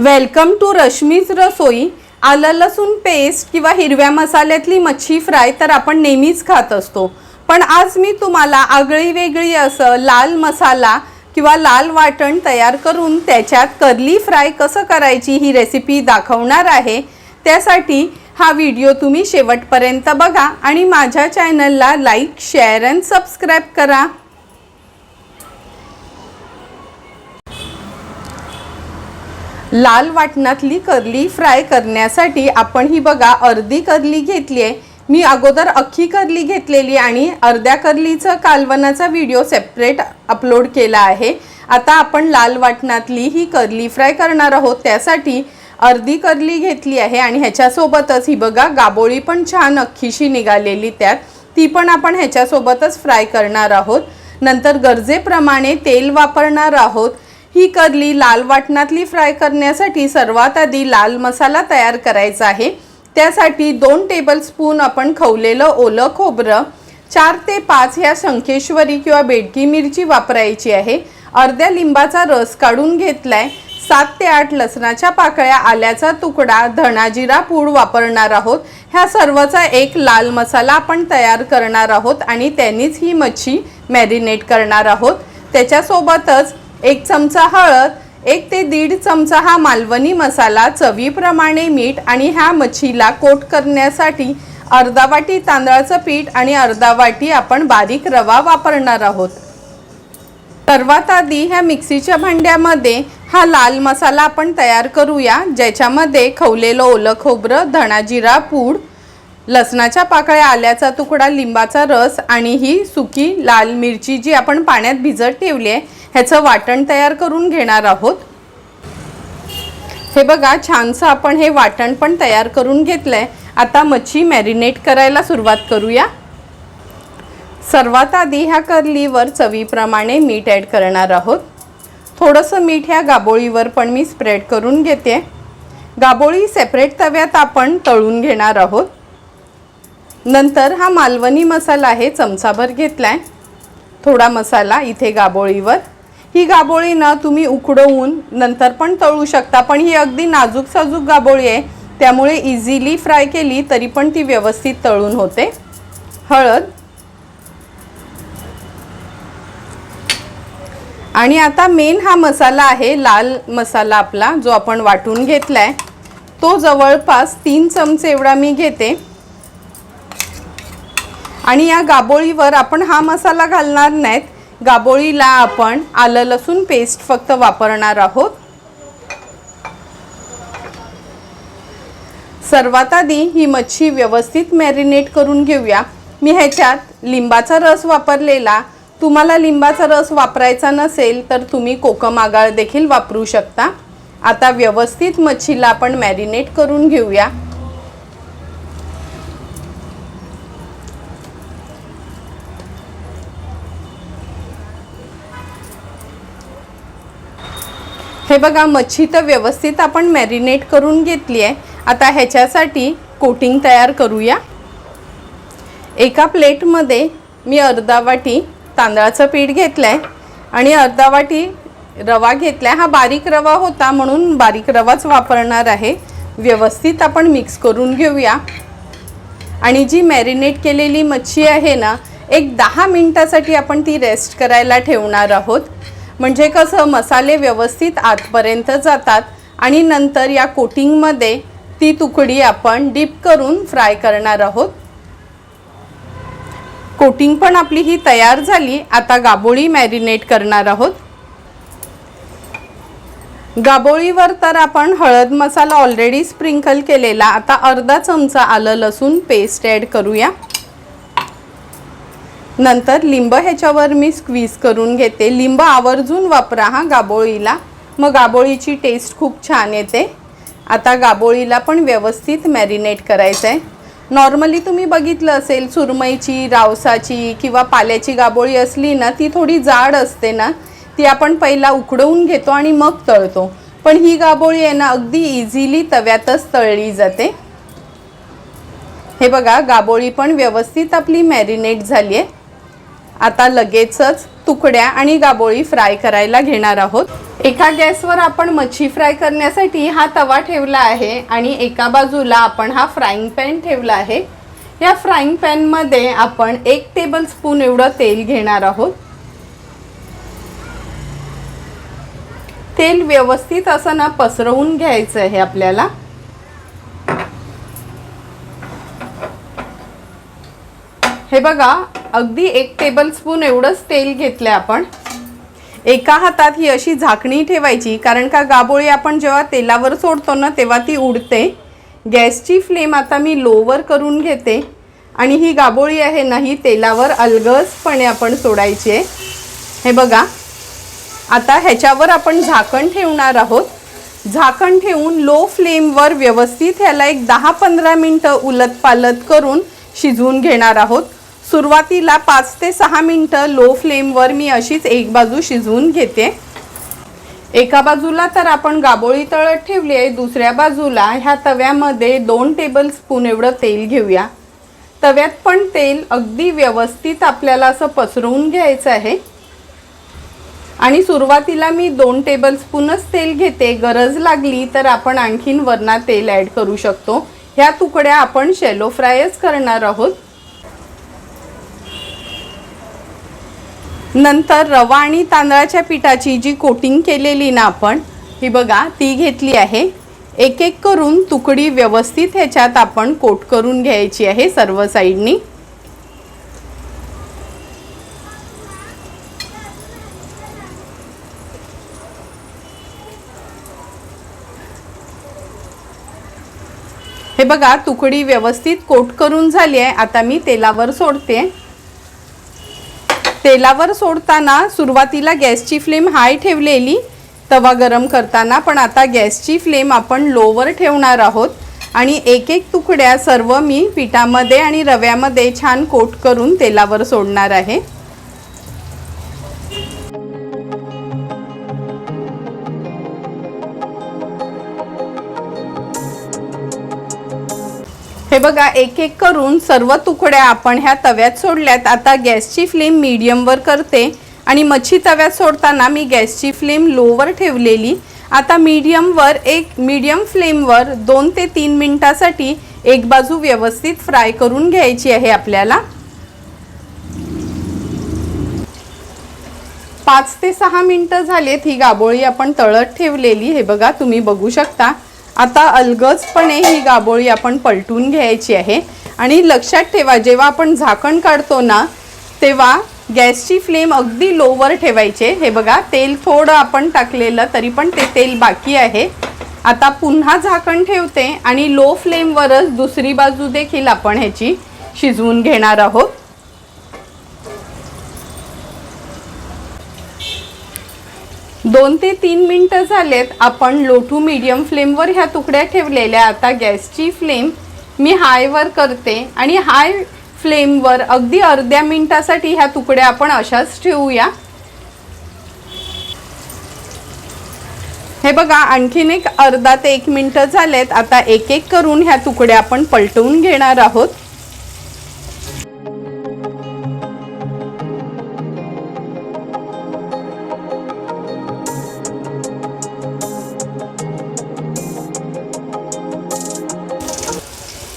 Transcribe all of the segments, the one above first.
Welcome to Rashmi's रसोई. आलं लसूण paste किंवा हिरव्या मसाल्यातली मच्छी फ्राय तर आपण नेहमीच खात असतो. पण आज मी तुम्हाला आगळी वेगळी असं लाल मसाला किंवा लाल वाटण तयार करून त्याच्यात कर्ली फ्राय कसं करायची ही रेसिपी दाखवणार आहे. त्यासाठी हा व्हिडिओ तुम्ही शेवटपर्यंत बघा आणि माझ्या चॅनलला लाईक शेअर अँड सबस्क्राईब करा. लाल वाटणातली करली फ्राय करण्यासाठी आपण ही बघा अर्धी करली घेतली आहे. मी अगोदर अख्खी करली घेतलेली आणि अर्ध्या करलीचं कालवनाचा व्हिडिओ सेपरेट अपलोड केला आहे. आता आपण लाल वाटणातली ही करली फ्राय करणार आहोत. त्यासाठी अर्धी करली घेतली आहे आणि ह्याच्यासोबतच ही बघा गाबोळी पण छान अख्खीशी निघालेली त्यात. ती पण आपण ह्याच्यासोबतच फ्राय करणार आहोत. नंतर गरजेप्रमाणे तेल वापरणार आहोत. ही करली लाल वाटणातली फ्राय करण्यासाठी सर्वात आधी लाल मसाला तयार करायचा आहे. त्यासाठी दोन टेबलस्पून आपण खवलेलं ओलं खोबरं चार ते पाच ह्या शंखेश्वरी किंवा बेडकी मिरची वापरायची आहे. अर्ध्या लिंबाचा रस काढून घेतलाय. सात ते आठ लसणाच्या पाकळ्या आल्याचा तुकडा धणाजिरा पूड वापरणार आहोत. ह्या सर्वचा एक लाल मसाला आपण तयार करणार आहोत आणि त्यांनीच ही मच्छी मॅरिनेट करणार आहोत. त्याच्यासोबतच एक चमचा हळद एक ते दीड चमचा हा मालवणी मसाला चवीप्रमाणे मीठ आणि ह्या मच्छीला कोट करण्यासाठी अर्धा वाटी तांदळाचं पीठ आणि अर्धा वाटी आपण बारीक रवा वापरणार आहोत. सर्वात आधी ह्या मिक्सीच्या भांड्यामध्ये हा लाल मसाला आपण तयार करूया ज्याच्यामध्ये खवलेलं ओलं खोबरं धणाजिरा पूड लसणाच्या पाकळ्या आल्याचा तुकडा लिंबाचा रस आणि ही सुकी लाल मिरची जी आपण पाण्यात भिजत ठेवली आहे ह्याचं वाटण तयार करून घेणार आहोत. हे बघा छानसं आपण हे वाटण पण तयार करून घेतलं आहे आता मच्छी मॅरिनेट करायला सुरुवात करूया. सर्वात आधी ह्या करलीवर चवीप्रमाणे मीठ ॲड करणार आहोत. थोडंसं मीठ ह्या गाबोळीवर पण मी स्प्रेड करून घेते. गाबोळी सेपरेट तव्यात आपण तळून घेणार आहोत. नंतर हा मालवणी मसाला आहे चमचाभर घेतला आहे थोडा मसाला इथे गाबोळीवर. ही गाबोळी ना तुम्ही उकडवून नंतर पण तळू शकता पण ही अगदी नाजूक साजूक गाबोळी आहे. त्यामुळे इझिली फ्राय केली तरी पण ती व्यवस्थित तळून होते. हळद. आणि आता मेन हा मसाला आहे लाल मसाला आपला जो आपण वाटून घेतला आहे तो जवळपास तीन चमचे एवढा मी घेते. आणि या गाबोळीवर आपण हा मसाला घालणार नाहीत. गाबोळीला आपण आलं लसूण पेस्ट फक्त वापरणार आहोत. सर्वात आधी ही मच्छी व्यवस्थित मॅरिनेट करून घेऊया. मी ह्याच्यात लिंबाचा रस वापरलेला. तुम्हाला लिंबाचा रस वापरायचा नसेल तर तुम्ही कोकम आगाळ देखील वापरू शकता. आता व्यवस्थित मच्छीला आपण मॅरिनेट करून घेऊया. हे बघा मच्छी तर व्यवस्थित आपण मॅरिनेट करून घेतली आहे. आता ह्याच्यासाठी कोटिंग तयार करूया. एका प्लेटमध्ये मी अर्धा वाटी तांदळाचं पीठ घेतलं आहे आणि अर्धा वाटी रवा घेतला हा बारीक रवा होता म्हणून बारीक रवाच वापरणार आहे. व्यवस्थित आपण मिक्स करून घेऊया. आणि जी मॅरिनेट केलेली मच्छी आहे ना एक दहा मिनटासाठी आपण ती रेस्ट करायला ठेवणार आहोत. म्हणजे कसं मसाले व्यवस्थित आतपर्यंत जातात आणि नंतर या कोटिंगमध्ये ती तुकडी आपण डीप करून फ्राय करणार आहोत. कोटिंग पण आपली ही तयार झाली आता गाबोळी मॅरिनेट करणार आहोत. गाबोळीवर तर आपण हळद मसाला ऑलरेडी स्प्रिंकल केलेला आता अर्धा चमचा आलं लसूण पेस्ट ॲड करूया. नंतर लिंब ह्याच्यावर मी स्क्वीज करून घेते. लिंब आवर्जून वापरा हा गाबोळीला. मग गाबोळीची टेस्ट खूप छान येते. आता गाबोळीला पण व्यवस्थित मॅरिनेट करायचं आहे नॉर्मली तुम्ही बघितलं असेल सुरमईची रावसाची किंवा पाल्याची गाबोळी असली ना ती थोडी जाड असते ना ती आपण पहिला उकडवून घेतो आणि मग तळतो. पण ही गाबोळी आहे ना अगदी इझिली तव्यातच तळली जाते. हे बघा गाबोळी पण व्यवस्थित आपली मॅरिनेट झाली आहे आता लगेचच तुकड्या आणि गाबोळी फ्राय करायला घेणार आहोत. एका गॅसवर आपण मच्छी फ्राय करण्यासाठी हा तवा ठेवला आहे आणि एका बाजूला आपण हा फ्राईंग पॅन ठेवला आहे. या फ्राईंग पॅनमध्ये आपण एक टेबल स्पून एवढं तेल घेणार आहोत. तेल व्यवस्थित असं ना पसरवून घ्यायचं आहे आपल्याला. हे बघा अगदी एक टेबल स्पून एवढंच तेल घेतलं आपण. एका हातात ही अशी झाकणी ठेवायची कारण का गाबोळी आपण जेव्हा तेलावर सोडतो ना तेव्हा ती उडते. गॅसची फ्लेम आता मी लोवर करून घेते. आणि ही गाबोळी आहे ना ही तेलावर अलगसपणे आपण सोडायची आहे. हे बघा. आता ह्याच्यावर आपण झाकण ठेवणार आहोत. झाकण ठेवून लो फ्लेमवर व्यवस्थित ह्याला एक दहा पंधरा मिनटं उलत पालत करून शिजवून घेणार आहोत. सुरुवातीला पाच ते सहा मिनटं लो फ्लेमवर मी अशीच एक बाजू शिजवून घेते. एका बाजूला तर आपण गाबोळी तळत ठेवली आहे दुसऱ्या बाजूला ह्या तव्यामध्ये दोन टेबल स्पून एवढं तेल घेऊया. तव्यात पण तेल अगदी व्यवस्थित आपल्याला असं पसरवून घ्यायचं आहे. आणि सुरुवातीला मी दोन टेबल स्पूनच तेल घेते. गरज लागली तर आपण आणखीन वरना तेल ॲड करू शकतो. ह्या तुकड्या आपण शेलो फ्रायच करणार आहोत. नंतर रवा आणि तांदळाच्या पिठाची जी कोटिंग केलेली ना आपण ही बघा ती घेतली आहे. एक एक करून तुकडी व्यवस्थित ह्याच्यात आपण कोट करून घ्यायची आहे सर्व साईडनी. हे बघा तुकडी व्यवस्थित कोट करून झाली आहे. आता मी तेलावर सोडते. तेलावर सोडताना सुरुवातीला गॅसची फ्लेम हाय ठेवलेली तवा गरम करताना पण आता गॅसची फ्लेम आपण लोवर ठेवणार आहोत. आणि एक एक तुकड्या सर्व मी पिठामध्ये आणि रव्यामध्ये छान कोट करून तेलावर सोडणार आहे. बघा एक एक करून सर्व तुकड्या आपण ह्या तव्यात सोडल्यात. आता गॅसची फ्लेम मीडियमवर करते आणि मच्छी तव्यात सोडताना मी गॅसची फ्लेम लोवर ठेवलेली. आता मीडियमवर एक मीडियम फ्लेमवर दोन ते तीन मिनटासाठी एक बाजू व्यवस्थित फ्राय करून घ्यायची आहे आपल्याला. पाच ते सहा मिनटं झालेत ही गाबोळी आपण तळत ठेवलेली. हे बघा तुम्ही बघू शकता. आता अलगजपणे ही गाबोळी आपण पलटून घ्यायची आहे. आणि लक्षात ठेवा जेव्हा आपण झाकण काढतो ना तेव्हा गॅसची फ्लेम अगदी लोवर ठेवायचे हे बघा तेल थोडं आपण टाकलेलं तरी पण ते तेल बाकी आहे. आता पुन्हा झाकण ठेवते आणि लो फ्लेमवरच दुसरी बाजू देखील आपण ह्याची शिजवून घेणार आहोत. दोन ते तीन मिनटं झालेत आपण लोठू मीडियम फ्लेमवर ह्या तुकड्या ठेवलेल्या. आता गॅसची फ्लेम मी हायवर करते आणि हाय फ्लेमवर अगदी अर्ध्या मिनिटासाठी ह्या तुकड्या आपण अशाच ठेवूया. हे बघा आणखीन एक अर्धा ते एक मिनटं झालेत. आता एक एक करून ह्या तुकड्या आपण पलटवून घेणार आहोत.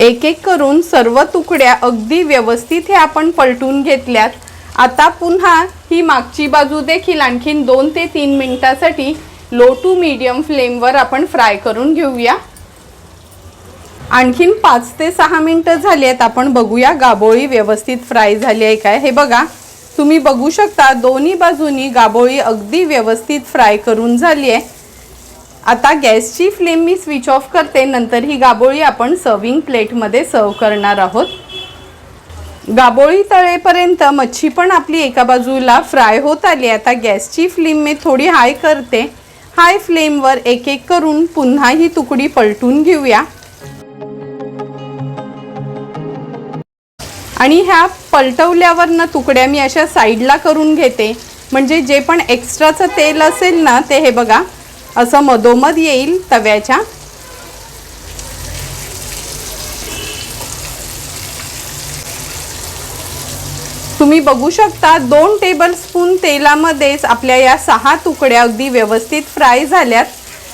एक एक करून सर्व तुकड्या अगदी व्यवस्थित हे आपण पलटून घेतल्यात. आता पुन्हा ही मागची बाजू देखील आणखीन दोन ते तीन मिनटासाठी लो टू मीडियम फ्लेमवर आपण फ्राय करून घेऊया. आणखीन पाच ते सहा मिनटं झाली आहेत आपण बघूया गाबोळी व्यवस्थित फ्राय झाली आहे काय. हे बघा तुम्ही बघू शकता दोन्ही बाजूनी गाबोळी अगदी व्यवस्थित फ्राय करून झाली आहे. आता गॅसची फ्लेम मी स्विच ऑफ करते. नंतर ही गाबोळी आपण सर्विंग प्लेटमध्ये सर्व करणार आहोत. गाबोळी तळेपर्यंत मच्छी पण आपली एका बाजूला फ्राय होत आली. आता गॅसची फ्लेम मी थोडी हाय करते. हाय फ्लेमवर एक एक करून पुन्हा ही तुकडी पलटून घेऊया. आणि ह्या पलटवल्यावरनं तुकड्या मी अशा साईडला करून घेते. म्हणजे जे पण एक्स्ट्राचं तेल असेल ना ते हे बघा. असं मधोमध येईल तव्याच्या. तुम्ही बघू शकता दोन टेबलस्पून तेलामध्येच आपल्या या सहा तुकड्या अगदी व्यवस्थित फ्राय झाल्यात.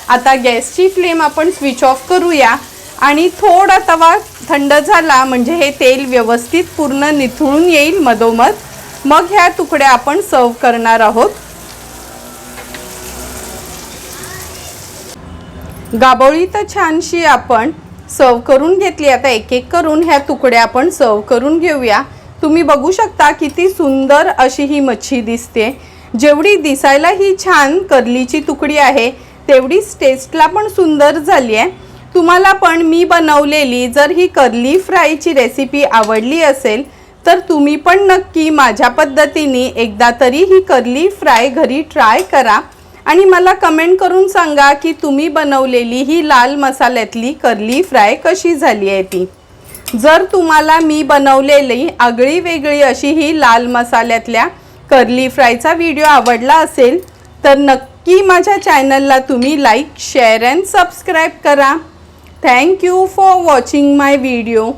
आता गॅसची फ्लेम आपण स्विच ऑफ करूया. आणि थोडा तवा थंड झाला म्हणजे हे तेल व्यवस्थित पूर्ण निथळून येईल मधोमध. मग ह्या तुकड्या आपण सर्व करणार आहोत. गाबोळी तर छानशी आपण सर्व करून घेतली. आता एक एक करून ह्या तुकड्या आपण सर्व करून घेऊया. तुम्ही बघू शकता किती सुंदर अशी ही मच्छी दिसते. जेवढी दिसायला ही छान कर्लीची तुकडी आहे तेवढीच टेस्टला पण सुंदर झाली आहे. तुम्हाला पण मी बनवलेली जर ही कर्ली फ्रायची रेसिपी आवडली असेल तर तुम्ही पण नक्की माझ्या पद्धतीने एकदा तरी ही कर्ली फ्राय घरी ट्राय करा. आणि मला कमेंट करून सांगा की तुम्ही बनवलेली ही लाल मसाल्यातली कर्ली फ्राय कशी झाली आहे ती? जर तुम्हाला मी बनवलेली आगळी वेगळी अशी ही लाल मसाल्यातल्या कर्ली फ्रायचा व्हिडिओ आवडला असेल तर नक्की माझ्या चॅनलला तुम्ही लाईक शेअर अँड सबस्क्राईब करा. Thank you for watching my video